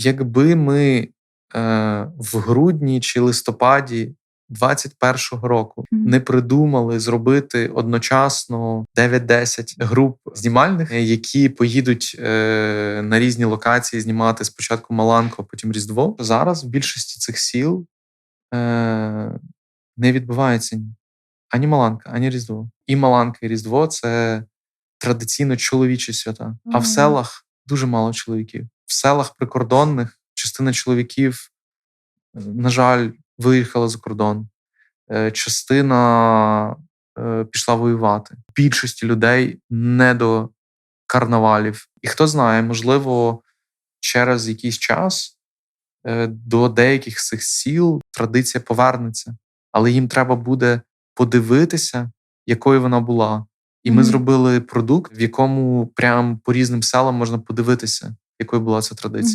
Якби ми е, в грудні чи листопаді 21-го року не придумали зробити одночасно 9-10 груп знімальних, які поїдуть е, на різні локації знімати спочатку Маланку, потім Різдво. Зараз в більшості цих сіл е, не відбувається ні- ані Маланка, ані Різдво. І Маланка, і Різдво це традиційно чоловічі свята. А в селах дуже мало чоловіків. В селах прикордонних частина чоловіків, е, на жаль, виїхала за кордон. Е, Частина е, пішла воювати. Більшості людей не до карнавалів. І хто знає, можливо, через якийсь час до деяких з цих сіл традиція повернеться, але їм треба буде подивитися, якою вона була. І ми Мгм. зробили продукт, в якому прям по різним селам можна подивитися, якою була ця традиція.